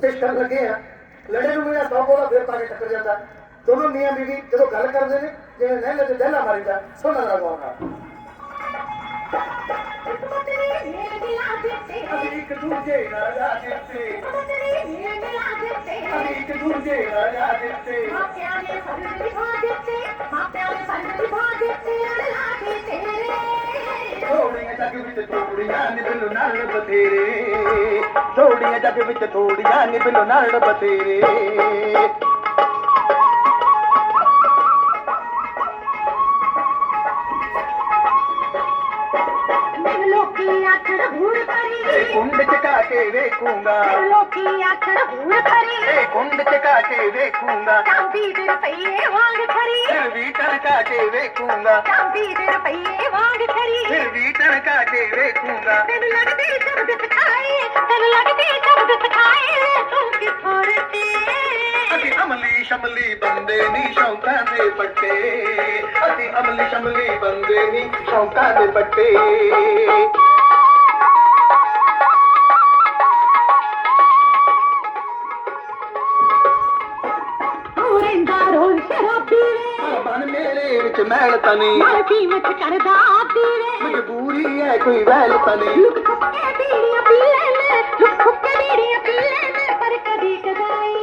ਪੇਸ਼ ਕਰਨ ਲੱਗੇ ਆ। ਲੜੇ ਨੂੰ ਮੇਰਾ ਸੌ ਬੋਲਾ ਫੇਰ ਪਾ ਕੇ ਟੱਕਰ ਜਾਂਦਾ। ਦੋਨੋਂ ਮੀਆਂ ਬੀਵੀ ਜਦੋਂ ਗੱਲ ਕਰਦੇ ਨੇ, ਜਿਵੇਂ ਨਹਿਲੇ ਤੇ ਦਹਿਲਾ ਮਾਰੀਦਾ ਸੋਨਾ ਦਾ ਗਾਉਣਾ ਅਸੀਂ ਇੱਕ ਦੂਜੇ ਨਾਲ ਦਿੱਤੇ ਅਸੀਂ ਇੱਕ ਦੂਜੇ ਨਾਲ ਆ ਦਿੱਤੇ ਥੋੜੀਆਂ ਜੱਗ ਵਿੱਚ ਥੋੜੀਆਂ ਨਿਬਲੋ ਨਾਲ ਬਥੇਰੇ। ਥੋੜੀਆਂ ਜੱਗ ਵਿੱਚ ਥੋੜੀਆਂ ਨਿਬਲੋ ਨਾਲ ਬਥੇਰੇ। ਕੁੰਡ ਚ ਕਾ ਕੇ ਵੇਖੂੰਗਾ। ਲੋਕੀ ਆਖੜ ਭੂਰ ਕਰੀ। ਇਹ ਕੁੰਡ ਚ ਕਾ ਕੇ ਵੇਖੂੰਗਾ। ਚਾਂਦੀ ਦੇ ਰੁਪਈਏ ਵਾਂਗ ਖਰੀ। ਫਿਰ ਵੀ ਟਣਕਾ ਕੇ ਵੇਖੂੰਗਾ। ਚਾਂਦੀ ਦੇ ਰੁਪਈਏ ਖਰੀ ਫਿਰ ਵੀ ਟਣਕਾ ਕੇ ਵੇਖੂੰਗਾ। ਤੈਨੂੰ ਲੱਗਦੇ ਸ਼ਬਦ ਸਿਖਾਏ ਤੈਨੂੰ ਲੱਗਦੇ ਸ਼ਬਦ ਸਿਖਾਏ ਤੂੰ ਕਿੱਥੋਂ ਰਤੇ ਅਸੀਂ ਅਮਲੀ ਸ਼ਮਲੀ ਬੰਦੇ ਨਹੀਂ ਸ਼ੌਂਕਾਂ ਦੇ ਪੱਟੇ। ਅਸੀਂ ਅਮਲੀ ਸ਼ਮਲੀ ਬੰਦੇ ਨਹੀਂ ਸ਼ੌਂਕਾਂ ਦੇ ਪੱਟੇ। ਮਨ ਮੇਰੇ ਵਿੱਚ ਮੈਲ ਤਨੀ। ਮਨ ਕੀਮਤ ਕਰਦਾ ਵੇ ਮਜਬੂਰੀ ਹੈ ਕੋਈ ਵੈਲ ਤਨੀ। ਲੁਕ ਕੇ ਬੀੜੀਆਂ ਪੀ ਲੈਨੇ ਲੁਕ ਕੇ ਬੀੜੀਆਂ ਪੀ ਲੈਨੇ ਪਰ ਕਦੀ ਕਦਾਈ।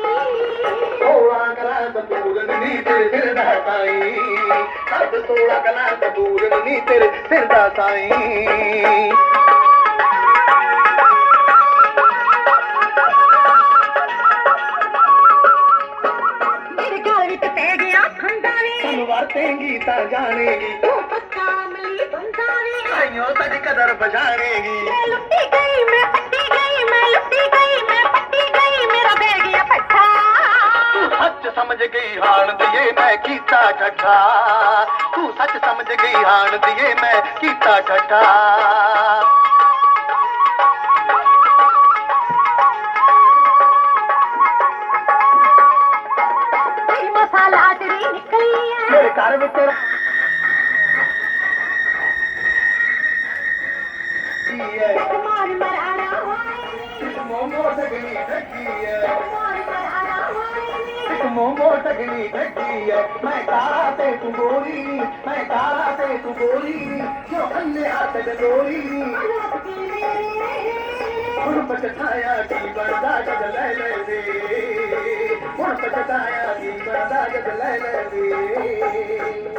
ਤੋੜਾ ਕਲਾ ਬਦੂਰਨ ਨਹੀਂ ਤੇਰੇ ਸਿਰ ਦਾ ਸਾਈ ਸੱਤ ਤੋੜਾ ਕਲਾ ਬਦੂਰਨ ਨਹੀਂ ਤੇਰੇ ਸਿਰ ਦਾ ਸਾਈ ਵਰਤੇਂਗੀ ਤਾਂ ਜਾਣੇਗੀ। ਤੂੰ ਪੱਕਾ ਅਮਲੀ ਬੰਦਾ ਵੇ ਆਈਓ ਤੇਰੀ ਕਦਰ ਪਛਾਣੇਗੀ ਮੈਂ ਲੁੱਟੀ ਗਈ ਮੈਂ ਪੱਟੀ ਗਈ ਮੈਂ ਲੁੱਟੀ ਗਈ ਮੈਂ ਪੱਟੀ ਗਈ ਮੇਰਾ ਬਹਿ ਗਿਆ ਪੱਠਾ ਤੂੰ ਸੱਚ ਸਮਝ ਗਈ ਹਾਣ ਦੀਏ ਮੈਂ ਕੀਤਾ ਠੱਠਾ। ਤੂੰ ਸੱਚ ਸਮਝ ਗਈ ਹਾਣ ਦੀਏ ਮੈਂ ਕੀਤਾ ਠੱਠਾ। ਤੇਰੀ ਮਸਾਲਾ ਤੇਰੀ ਨਿਕਲੀ ਐ ਮੇਰੇ ਘਰ ਵਿੱਚ ਕੀ ਹੈ ਮਾਰ ਮਰਾੜਾ ਹੋਏ ਇੱਕ ਮੋਮੋ ਟਕਣੀ ਠੱਗੀ ਹੈ ਮਾਰ ਮਰਾੜਾ ਹੋਏ ਇੱਕ ਮੋਮੋ ਟਕਣੀ ਠੱਗੀ ਹੈ ਮੈਂ ਕਾਲਾ